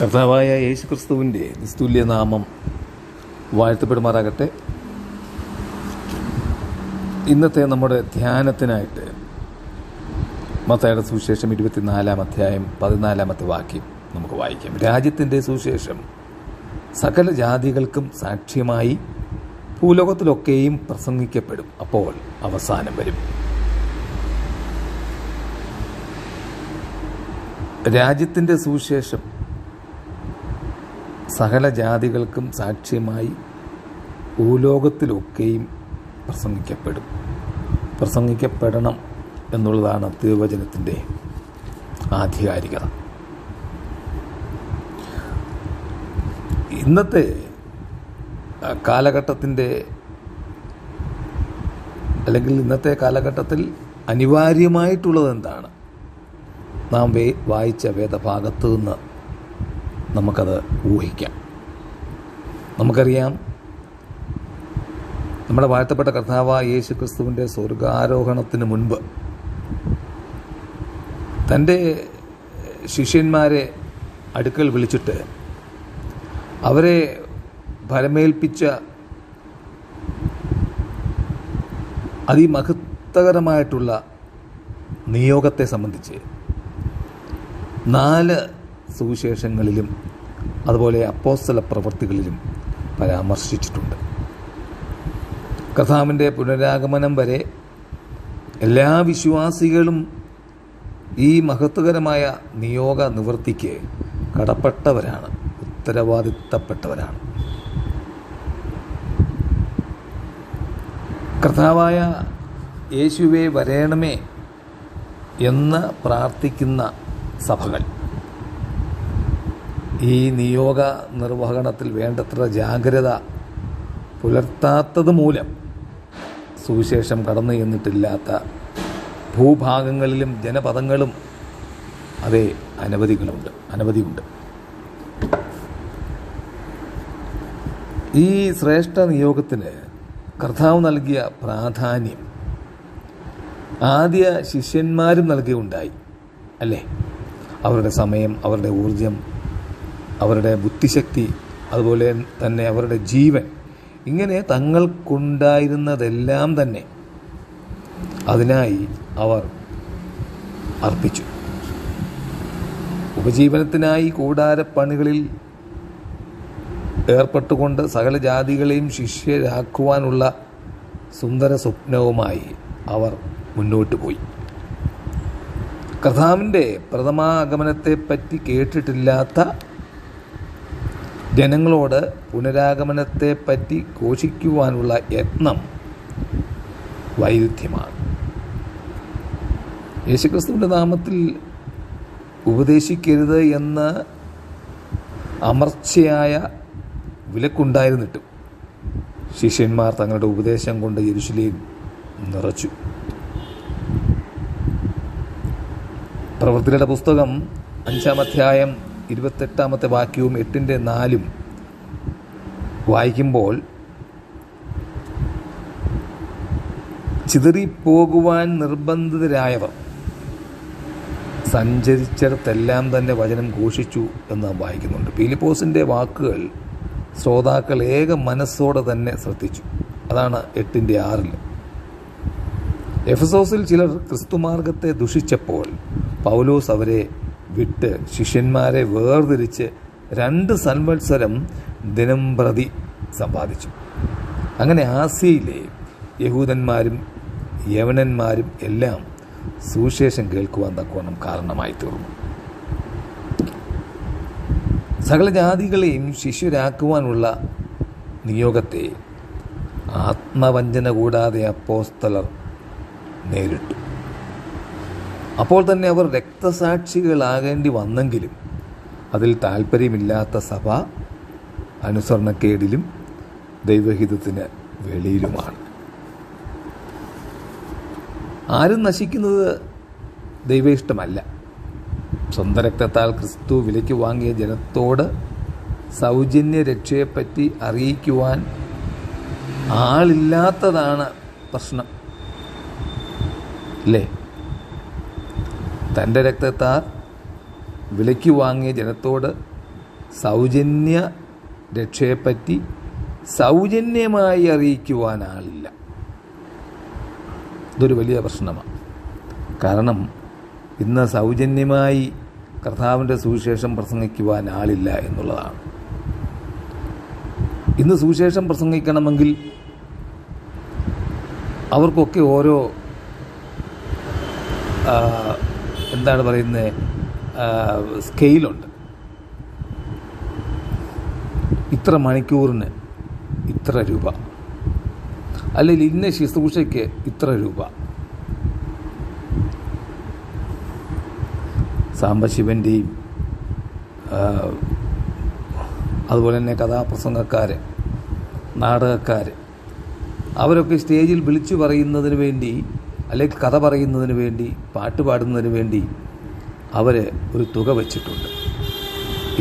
കർത്താവായ യേശു ക്രിസ്തുവിന്റെ നിസ്തുല്യ നാമം വാഴ്ത്തപ്പെടുമാറാകട്ടെ. ഇന്നത്തെ നമ്മുടെ ധ്യാനത്തിനായിട്ട് മത്തയുടെ സുവിശേഷം ഇരുപത്തിനാലാം അധ്യായം പതിനാലാമത്തെ വാക്യം നമുക്ക് വായിക്കാം. രാജ്യത്തിന്റെ സുവിശേഷം സകല ജാതികൾക്കും സാക്ഷ്യമായി ഭൂലോകത്തിലൊക്കെയും പ്രസംഗിക്കപ്പെടും. അപ്പോൾ അവസാനം വരും. രാജ്യത്തിന്റെ സുവിശേഷം സകല ജാതികൾക്കും സാക്ഷ്യമായി ഭൂലോകത്തിലൊക്കെയും പ്രസംഗിക്കപ്പെടും. പ്രസംഗിക്കപ്പെടണം എന്നുള്ളതാണ് തിരുവചനത്തിന്റെ ആധികാരികത. ഇന്നത്തെ കാലഘട്ടത്തിന്റെ അല്ലെങ്കിൽ ഇന്നത്തെ കാലഘട്ടത്തിൽ അനിവാര്യമായിട്ടുള്ളത് എന്താണ്? നാം വായിച്ച വേദഭാഗത്തു നിന്ന് നമുക്കത് ഊഹിക്കാം. നമുക്കറിയാം നമ്മുടെ വാഴ്ത്തപ്പെട്ട കർത്താവായ യേശു ക്രിസ്തുവിന്റെ സ്വർഗാരോഹണത്തിന് മുൻപ് തന്റെ ശിഷ്യന്മാരെ അടുക്കൽ വിളിച്ചിട്ട് അവരെ ഫലമേൽപ്പിച്ച അതിമഹത്വകരമായിട്ടുള്ള നിയോഗത്തെ സംബന്ധിച്ച് നാല് സുവിശേഷങ്ങളിലും അതുപോലെ അപ്പോസ്തല പ്രവൃത്തികളിലും പരാമർശിച്ചിട്ടുണ്ട്. കഥാമിന്റെ പുനരാഗമനം വരെ എല്ലാ വിശ്വാസികളും ഈ മഹത്വകരമായ നിയോഗ നിവൃത്തിക്ക് കടപ്പെട്ടവരാണ് ഉത്തരവാദിത്തപ്പെട്ടവരാണ്. കർത്താവായ യേശുവെ വരേണമേ എന്ന് പ്രാർത്ഥിക്കുന്ന സഭകൾ. ഈ നിയോഗ നിർവഹണത്തിൽ വേണ്ടത്ര ജാഗ്രത പുലർത്താത്തത് മൂലം സുവിശേഷം കടന്നു ചെന്നിട്ടില്ലാത്ത ഭൂഭാഗങ്ങളിലും ജനപദങ്ങളും അതേ അനവധികളുണ്ട്. അനവധിയുണ്ട്. ഈ ശ്രേഷ്ഠ നിയോഗത്തിന് കർത്താവ് നൽകിയ പ്രാധാന്യം ആദ്യ ശിഷ്യന്മാരും നൽകിയുണ്ടായി. അല്ലേ? അവരുടെ സമയം അവരുടെ ഊർജം അവരുടെ ബുദ്ധിശക്തി അതുപോലെ തന്നെ അവരുടെ ജീവൻ ഇങ്ങനെ തങ്ങൾക്കുണ്ടായിരുന്നതെല്ലാം തന്നെ അതിനായി അവർ അർപ്പിച്ചു. ഉപജീവനത്തിനായി കൂടാരപ്പണികളിൽ ഏർപ്പെട്ടുകൊണ്ട് സകല ജാതികളെയും ശിഷ്യരാക്കുവാനുള്ള സുന്ദര സ്വപ്നവുമായി അവർ മുന്നോട്ട് പോയി. കഥാവിന്റെ പ്രഥമാഗമനത്തെപ്പറ്റി കേട്ടിട്ടില്ലാത്ത ജനങ്ങളോട് പുനരാഗമനത്തെപ്പറ്റി ഘോഷിക്കുവാനുള്ള യത്നം വൈരുദ്ധ്യമാണ്. യേശുക്രിസ്തുവിന്റെ നാമത്തിൽ ഉപദേശിക്കരുത് എന്ന് അമർച്ചയായ വിലക്കുണ്ടായിരുന്നിട്ടും ശിഷ്യന്മാർ തങ്ങളുടെ ഉപദേശം കൊണ്ട് യെരുശലേം നിറച്ചു. പ്രവൃത്തികളുടെ പുസ്തകം അഞ്ചാം അധ്യായം ഇരുപത്തെട്ടാമത്തെ വാക്യവും എട്ടിന്റെ നാലും വായിക്കുമ്പോൾ ചിതറിപ്പോകുവാൻ നിർബന്ധിതരായവർ സഞ്ചരിച്ചിടത്തെല്ലാം തന്നെ വചനം ഘോഷിച്ചു എന്ന് നാം വായിക്കുന്നുണ്ട്. പീലിപ്പോസിന്റെ വാക്കുകൾ ശ്രോതാക്കൾ ഏക മനസ്സോടെ തന്നെ ശ്രദ്ധിച്ചു. അതാണ് എട്ടിന്റെ ആറിൽ എഫസോസിൽ ചിലർ ക്രിസ്തുമാർഗത്തെ ദുഷിച്ചപ്പോൾ പൗലോസ് അവരെ വിട്ട് ശിഷ്യന്മാരെ വേർതിരിച്ച് രണ്ട് സൻവത്സരം ദിനം പ്രതി സമ്പാദിച്ചു. അങ്ങനെ ആസിയയിലെ യഹൂദന്മാരും യവനന്മാരും എല്ലാം സുവിശേഷം കേൾക്കുവാൻ തക്കവണ്ണം കാരണമായി തീർന്നു. സകല ജാതികളെയും ശിഷ്യരാക്കുവാനുള്ള നിയോഗത്തെ ആത്മവഞ്ചന കൂടാതെ അപ്പോസ്തലർ നേരിട്ടു. അപ്പോൾ തന്നെ അവർ രക്തസാക്ഷികളാകേണ്ടി വന്നെങ്കിലും അതിൽ താല്പര്യമില്ലാത്ത സഭ അനുസരണക്കേടിലും ദൈവഹിതത്തിന് വെളിയിലുമാണ്. ആരും നശിക്കുന്നത് ദൈവ ഇഷ്ടമല്ല സ്വന്തം രക്തത്താൽ ക്രിസ്തു വിലയ്ക്ക് വാങ്ങിയ ജനത്തോട് സൗജന്യ രക്ഷയെപ്പറ്റി അറിയിക്കുവാൻ ആളില്ലാത്തതാണ് പ്രശ്നം. അല്ലേ? തന്റെ രക്തത്താൽ വിലയ്ക്ക് വാങ്ങിയ ജനത്തോട് സൗജന്യ രക്ഷയെപ്പറ്റി സൗജന്യമായി അറിയിക്കുവാൻ ആളില്ല. ഇതൊരു വലിയ പ്രശ്നമാണ്. കാരണം ഇന്ന് സൗജന്യമായി കർത്താവിന്റെ സുവിശേഷം പ്രസംഗിക്കുവാൻ ആളില്ല എന്നുള്ളതാണ്. ഇന്ന് സുവിശേഷം പ്രസംഗിക്കണമെങ്കിൽ അവർക്കൊക്കെ ഓരോ എന്താണ് പറയുന്നത് സ്കെയിലുണ്ട്. ഇത്ര മണിക്കൂറിന് ഇത്ര രൂപ. അല്ലെങ്കിൽ ഇന്ന ശുശ്രൂഷയ്ക്ക് ഇത്ര രൂപ. സാംബശിവന്റെയും അതുപോലെ തന്നെ കഥാപ്രസംഗക്കാർ നാടകക്കാർ അവരൊക്കെ സ്റ്റേജിൽ വിളിച്ചു പറയുന്നതിന് വേണ്ടി അല്ലെങ്കിൽ കഥ പറയുന്നതിന് വേണ്ടി പാട്ട് പാടുന്നതിന് വേണ്ടി അവർ ഒരു തുക വെച്ചിട്ടുണ്ട്.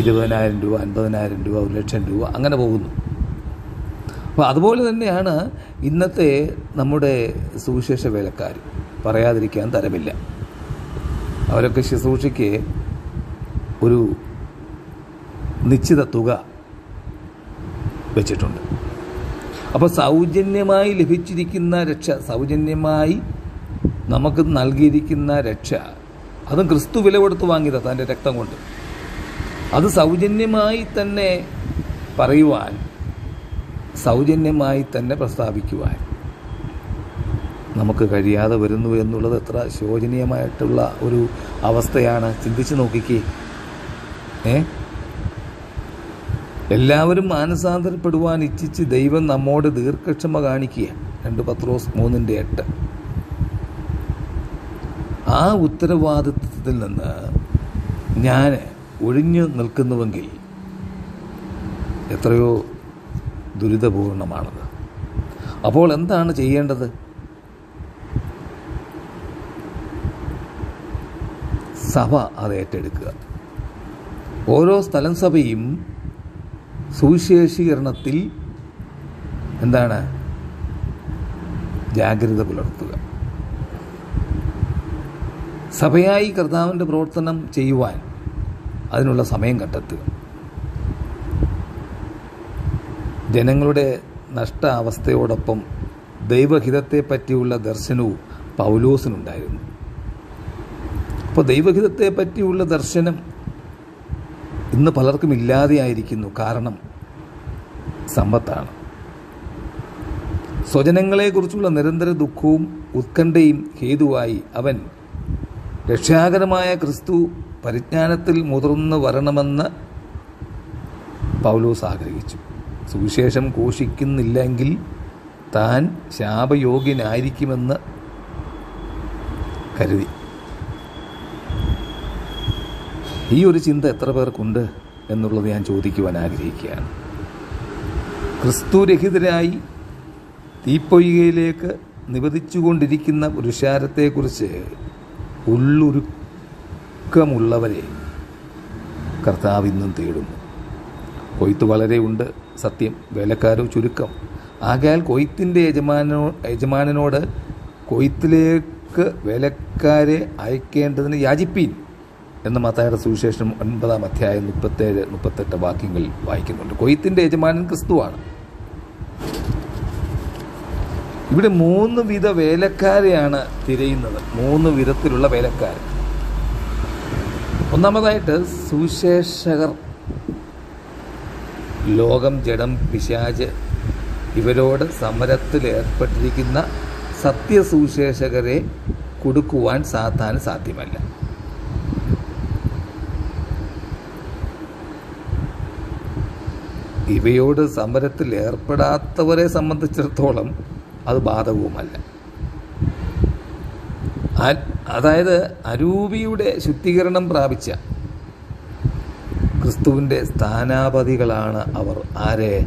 ഇരുപതിനായിരം രൂപ അൻപതിനായിരം രൂപ ഒരു ലക്ഷം രൂപ അങ്ങനെ പോകുന്നു. അപ്പോൾ അതുപോലെ തന്നെയാണ് ഇന്നത്തെ നമ്മുടെ സുവിശേഷ വേലക്കാർ. പറയാതിരിക്കാൻ തരമില്ല. അവരൊക്കെ ശുശ്രൂഷയ്ക്ക് ഒരു നിശ്ചിത തുക വെച്ചിട്ടുണ്ട്. അപ്പോൾ സൗജന്യമായി ലഭിച്ചിരിക്കുന്ന രക്ഷ സൗജന്യമായി നമുക്ക് നൽകിയിരിക്കുന്ന രക്ഷ അതും ക്രിസ്തു വില കൊടുത്ത് വാങ്ങിയതാണ് തന്റെ രക്തം കൊണ്ട്. അത് സൗജന്യമായി തന്നെ പറയുവാൻ സൗജന്യമായി തന്നെ പ്രസ്താവിക്കുവാൻ നമുക്ക് കഴിയാതെ വരുന്നു എന്നുള്ളത് എത്ര ശോചനീയമായിട്ടുള്ള ഒരു അവസ്ഥയാണ്. ചിന്തിച്ചു നോക്കിക്കേ. ഏ? എല്ലാവരും മാനസാന്തരപ്പെടുവാൻ ഇച്ഛിച്ച് ദൈവം നമ്മോട് ദീർഘക്ഷമ കാണിക്കുക രണ്ട് പത്രോസ് മൂന്നിന്റെ എട്ട്. ആ ഉത്തരവാദിത്വത്തിൽ നിന്ന് ഞാൻ ഒഴിഞ്ഞു നിൽക്കുന്നുവെങ്കിൽ എത്രയോ ദുരിതപൂർണമാണത്. അപ്പോൾ എന്താണ് ചെയ്യേണ്ടത്? സഭ അത് ഏറ്റെടുക്കുക. ഓരോ സ്ഥലം സഭയും സുവിശേഷീകരണത്തിൽ എന്താണ്? ജാഗ്രത പുലർത്തുക. സഭയായി കർത്താവിന്റെ പ്രവർത്തനം ചെയ്യുവാൻ അതിനുള്ള സമയം കണ്ടെത്തുക. ജനങ്ങളുടെ നഷ്ട അവസ്ഥയോടൊപ്പം ദൈവഹിതത്തെ പറ്റിയുള്ള ദർശനവും പൗലോസിനുണ്ടായിരുന്നു. അപ്പോൾ ദൈവഹിതത്തെ പറ്റിയുള്ള ദർശനം ഇന്ന് പലർക്കും ഇല്ലാതെയായിരിക്കുന്നു. കാരണം സമ്പത്താണ്. സ്വജനങ്ങളെക്കുറിച്ചുള്ള നിരന്തര ദുഃഖവും ഉത്കണ്ഠയും ഹേതുവായി അവൻ രക്ഷാകരമായ ക്രിസ്തു പരിജ്ഞാനത്തിൽ മുതിർന്നു വരണമെന്ന് പൗലോസ് ആഗ്രഹിച്ചു. സുവിശേഷം ഘോഷിക്കുന്നില്ലെങ്കിൽ താൻ ശാപയോഗ്യനായിരിക്കുമെന്ന് കരുതി. ഈ ഒരു ചിന്ത എത്ര പേർക്കുണ്ട് എന്നുള്ളത് ഞാൻ ചോദിക്കുവാൻ ആഗ്രഹിക്കുകയാണ്. ക്രിസ്തുരഹിതരായി തീപ്പൊയ്കയിലേക്ക് നിവദിച്ചുകൊണ്ടിരിക്കുന്ന പുരുഷാരത്തെക്കുറിച്ച് ഉള്ളൊരുക്കമുള്ളവരെ കർത്താവ് ഇന്നും തേടുന്നു. കൊയ്ത്ത് വളരെ ഉണ്ട് സത്യം. വേലക്കാരോ ചുരുക്കം. ആകയാൽ കൊയ്ത്തിന്റെ യജമാനോ യജമാനനോട് കൊയ്ത്തിലേക്ക് വേലക്കാരെ അയക്കേണ്ടതിന് യാചിപ്പീൻ എന്ന് മത്തായുടെ സുവിശേഷം ഒൻപതാം അധ്യായം മുപ്പത്തേഴ് മുപ്പത്തെട്ട് വാക്യങ്ങൾ വായിക്കുന്നുണ്ട്. കൊയ്ത്തിന്റെ യജമാനൻ ക്രിസ്തുവാണ്. ഇവിടെ മൂന്ന് വിധ വേലക്കാരെയാണ് തിരയുന്നത്. മൂന്ന് വിധത്തിലുള്ള വേലക്കാർ ഒന്നാമതായിട്ട് സുശേഷകർ ലോകം ജഡം പിശാജ് ഇവരോട് സമരത്തിൽ ഏർപ്പെട്ടിരിക്കുന്ന സത്യസുശേഷകരെ കൊടുക്കുവാൻ സാത്താൻ സാധ്യമല്ല. ഇവയോട് സമരത്തിൽ ഏർപ്പെടാത്തവരെ സംബന്ധിച്ചിടത്തോളം അത് ബാധകവുമല്ല. അതായത് അരൂപിയുടെ ശുദ്ധീകരണം പ്രാപിച്ച ക്രിസ്തുവിന്റെ സ്ഥാനാപതികളാണ് അവർ. ആരെ?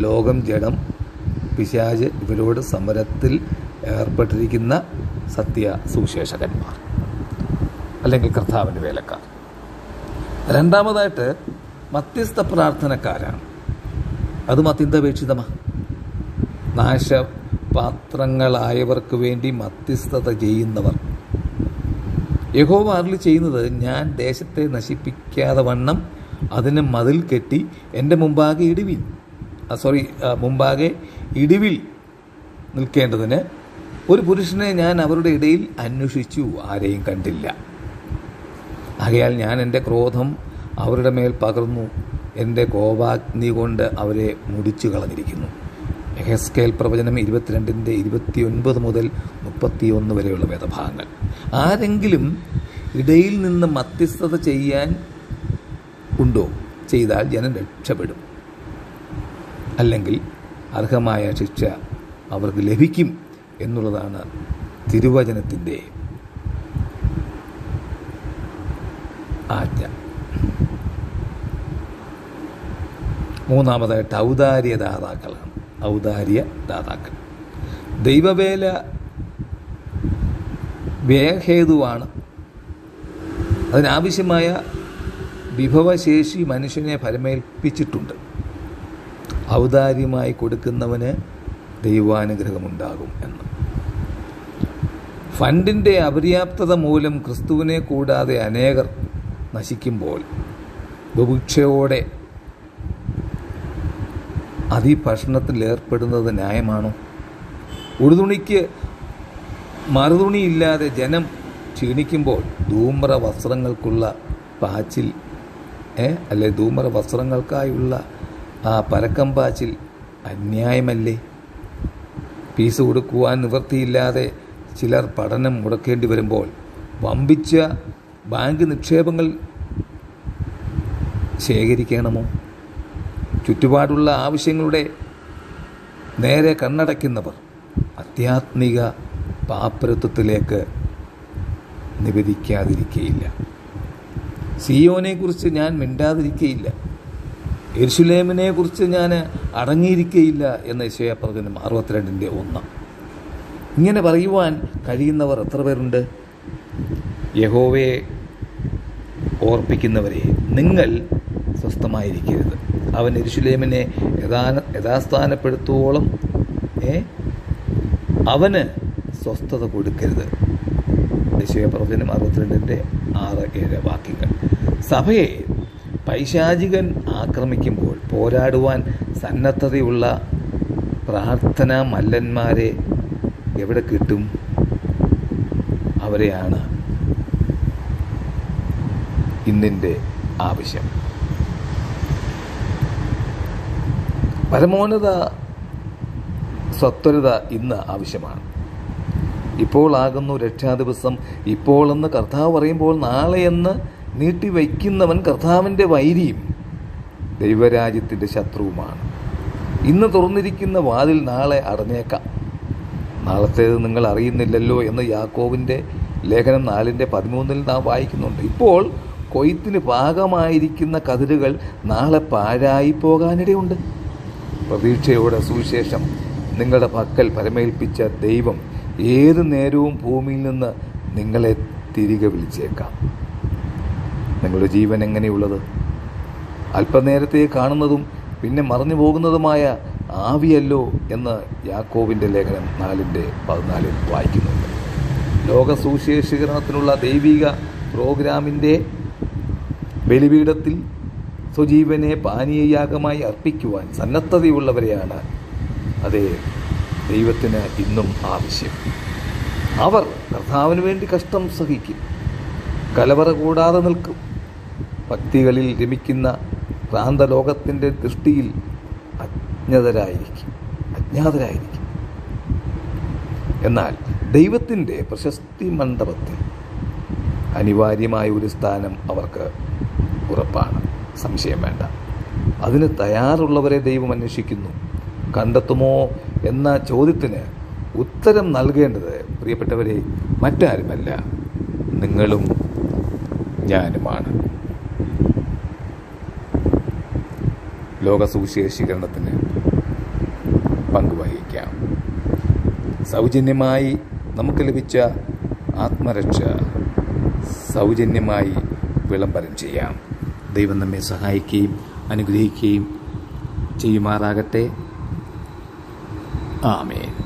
ലോകം ജഡം പിശാജ് ഇവരോട് സമരത്തിൽ ഏർപ്പെട്ടിരിക്കുന്ന സത്യ സുവിശേഷകന്മാർ അല്ലെങ്കിൽ കർത്താവിന്റെ വേലക്കാർ. രണ്ടാമതായിട്ട് മധ്യസ്ഥ പ്രാർത്ഥനക്കാരാണ്. അതും അത്യന്താപേക്ഷിതമാണ് നാശപാത്രങ്ങളായവർക്ക് വേണ്ടി മധ്യസ്ഥത ചെയ്യുന്നവർ. യഹോവ ചെയ്യുന്നത് ഞാൻ ദേശത്തെ നശിപ്പിക്കാതെ വണ്ണം അതിന് മതിൽ കെട്ടി എന്റെ മുമ്പാകെ ഇടിവിൽ സോറി മുമ്പാകെ ഇടിവിൽ നിൽക്കേണ്ടതിന് ഒരു പുരുഷനെ ഞാൻ അവരുടെ ഇടയിൽ അന്വേഷിച്ചു ആരെയും കണ്ടില്ല. ആകയാൽ ഞാൻ എന്റെ ക്രോധം അവരുടെ മേൽ പകർന്നു എന്റെ കോപാഗ്നി കൊണ്ട് അവരെ മുടിച്ചു കളഞ്ഞിരിക്കുന്നു എഹസ്കേൽ പ്രവചനം ഇരുപത്തിരണ്ടിന്റെ ഇരുപത്തിയൊൻപത് മുതൽ മുപ്പത്തിയൊന്ന് വരെയുള്ള വേദഭാഗങ്ങൾ. ആരെങ്കിലും ഇടയിൽ നിന്ന് മധ്യസ്ഥത ചെയ്യാൻ ഉണ്ടോ? ചെയ്താൽ ജനം രക്ഷപ്പെടും. അല്ലെങ്കിൽ അർഹമായ ശിക്ഷ അവർക്ക് ലഭിക്കും എന്നുള്ളതാണ് തിരുവചനത്തിന്റെ ആജ്ഞ. മൂന്നാമതായിട്ട് ഔദാര്യ ദാതാക്കളാണ് ഔദാര്യ ദാതാക്കൾ. ദൈവവേല വ്യയഹേതുവാണ് അതിനാവശ്യമായ വിഭവശേഷി മനുഷ്യനെ ഫലമേൽപ്പിച്ചിട്ടുണ്ട് ഔദാര്യമായി കൊടുക്കുന്നവന് ദൈവാനുഗ്രഹമുണ്ടാകും എന്ന്. ഫണ്ടിന്റെ അപര്യാപ്തത മൂലം ക്രിസ്തുവിനെ കൂടാതെ അനേകർ നശിക്കുമ്പോൾ ബുഭുക്ഷയോടെ അതിഭക്ഷണത്തിൽ ഏർപ്പെടുന്നത് ന്യായമാണോ? ഒരു തുണിക്ക് മറുതുണിയില്ലാതെ ജനം ക്ഷീണിക്കുമ്പോൾ ധൂമ്ര വസ്ത്രങ്ങൾക്കുള്ള പാച്ചിൽ ഏ അല്ലെ ധൂമ്ര വസ്ത്രങ്ങൾക്കായുള്ള ആ പരക്കം പാച്ചിൽ അന്യായമല്ലേ? ഫീസ് കൊടുക്കുവാൻ നിവൃത്തിയില്ലാതെ ചിലർ പഠനം മുടക്കേണ്ടി വരുമ്പോൾ വമ്പിച്ച ബാങ്ക് നിക്ഷേപങ്ങൾ ശേഖരിക്കണമോ? ചുറ്റുപാടുള്ള ആവശ്യങ്ങളുടെ നേരെ കണ്ണടയ്ക്കുന്നവർ ആധ്യാത്മിക പാപ്പരത്വത്തിലേക്ക് നിവേദിക്കാതിരിക്കുകയില്ല സിയോനെക്കുറിച്ച് ഞാൻ മിണ്ടാതിരിക്കയില്ല. എരുഷുലേമിനെ കുറിച്ച് ഞാൻ അടങ്ങിയിരിക്കയില്ല എന്ന വിഷയപ്രവചനം അറുപത്തിരണ്ടിന്റെ ഒന്ന്. ഇങ്ങനെ പറയുവാൻ കഴിയുന്നവർ എത്ര പേരുണ്ട്? യഹോവയെ ഓർപ്പിക്കുന്നവരെ നിങ്ങൾ സ്വസ്ഥമായിരിക്കരുത്. അവൻ എരിശുലേമിനെ യഥാന യഥാസ്ഥാനപ്പെടുത്തുവോളം ഏ? അവന് സ്വസ്ഥത കൊടുക്കരുത്. ദേശീയപ്രവചനം അറുപത്തിരണ്ടിന്റെ ആറ് ഏഴ് വാക്യങ്ങൾ. സഭയെ പൈശാചികൻ ആക്രമിക്കുമ്പോൾ പോരാടുവാൻ സന്നദ്ധതയുള്ള പ്രാർത്ഥനാ മല്ലന്മാരെ എവിടെ കിട്ടും? അവരെയാണ് ഇന്നിന്റെ ആവശ്യം. പരമോന്നത സത്വരത ഇന്ന് ആവശ്യമാണ്. ഇപ്പോൾ ആകുന്നു രക്ഷാദിവസം. ഇപ്പോൾ എന്ന് കർത്താവ് പറയുമ്പോൾ നാളെ എന്ന് നീട്ടിവയ്ക്കുന്നവൻ കർത്താവിന്റെ വൈരിയും ദൈവരാജ്യത്തിന്റെ ശത്രുവുമാണ്. ഇന്ന് തുറന്നിരിക്കുന്ന വാതിൽ നാളെ അടഞ്ഞേക്കാം. നാളത്തേത് നിങ്ങൾ അറിയുന്നില്ലല്ലോ എന്ന് യാക്കോവിന്റെ ലേഖനം നാലിന്റെ പതിമൂന്നിൽ നാം വായിക്കുന്നുണ്ട്. ഇപ്പോൾ കൊയ്ത്തിന് പാകമായിരിക്കുന്ന കതിരുകൾ നാളെ പാഴായി പോകാനിടയുണ്ട്. പ്രതീക്ഷയോടെ സുവിശേഷം. നിങ്ങളുടെ പക്കൽ പരമേൽപ്പിച്ച ദൈവം ഏത് നേരവും ഭൂമിയിൽ നിന്ന് നിങ്ങളെ തിരികെ വിളിച്ചേക്കാം. നിങ്ങളുടെ ജീവൻ എങ്ങനെയുള്ളത്? അല്പനേരത്തെ കാണുന്നതും പിന്നെ മറഞ്ഞു പോകുന്നതുമായ ആവിയല്ലോ എന്ന് യാക്കോവിന്റെ ലേഖനം നാലിന്റെ പതിനാലിൽ വായിക്കുന്നുണ്ട്. ലോക സുവിശേഷീകരണത്തിനുള്ള ദൈവിക പ്രോഗ്രാമിന്റെ ബലിപീഠത്തിൽ സ്വജീവനെ പാനീയയാഗമായി അർപ്പിക്കുവാൻ സന്നദ്ധതയുള്ളവരെയാണ്. അതെ ദൈവത്തിന് ഇന്നും ആവശ്യം. അവർ കർത്താവിന് വേണ്ടി കഷ്ടം സഹിക്കും. കലവറ കൂടാതെ നിൽക്കും. ഭക്തികളിൽ രമിക്കുന്ന ഭ്രാന്തലോകത്തിന്റെ ദൃഷ്ടിയിൽ അജ്ഞതരായിരിക്കും. അജ്ഞാതരായിരിക്കും. എന്നാൽ ദൈവത്തിന്റെ പ്രശസ്തി മണ്ഡപത്തിൽ അനിവാര്യമായ ഒരു സ്ഥാനം അവർക്ക് ഉറപ്പാണ്. സംശയം വേണ്ട. അതിന് തയ്യാറുള്ളവരെ ദൈവം അന്വേഷിക്കുന്നു. കണ്ടെത്തുമോ എന്ന ചോദ്യത്തിന് ഉത്തരം നൽകേണ്ടത് പ്രിയപ്പെട്ടവരെ മറ്റാരുമല്ല. നിങ്ങളും ഞാനുമാണ്. ലോക സുവിശേഷീകരണത്തിന് പങ്കുവഹിക്കാം. സൗജന്യമായി നമുക്ക് ലഭിച്ച ആത്മരക്ഷ സൗജന്യമായി വിളംബരം ചെയ്യാം. ദൈവം നമ്മെ സഹായിക്കുകയും അനുഗ്രഹിക്കുകയും ചെയ്യുമാറാകട്ടെ. ആമേൻ.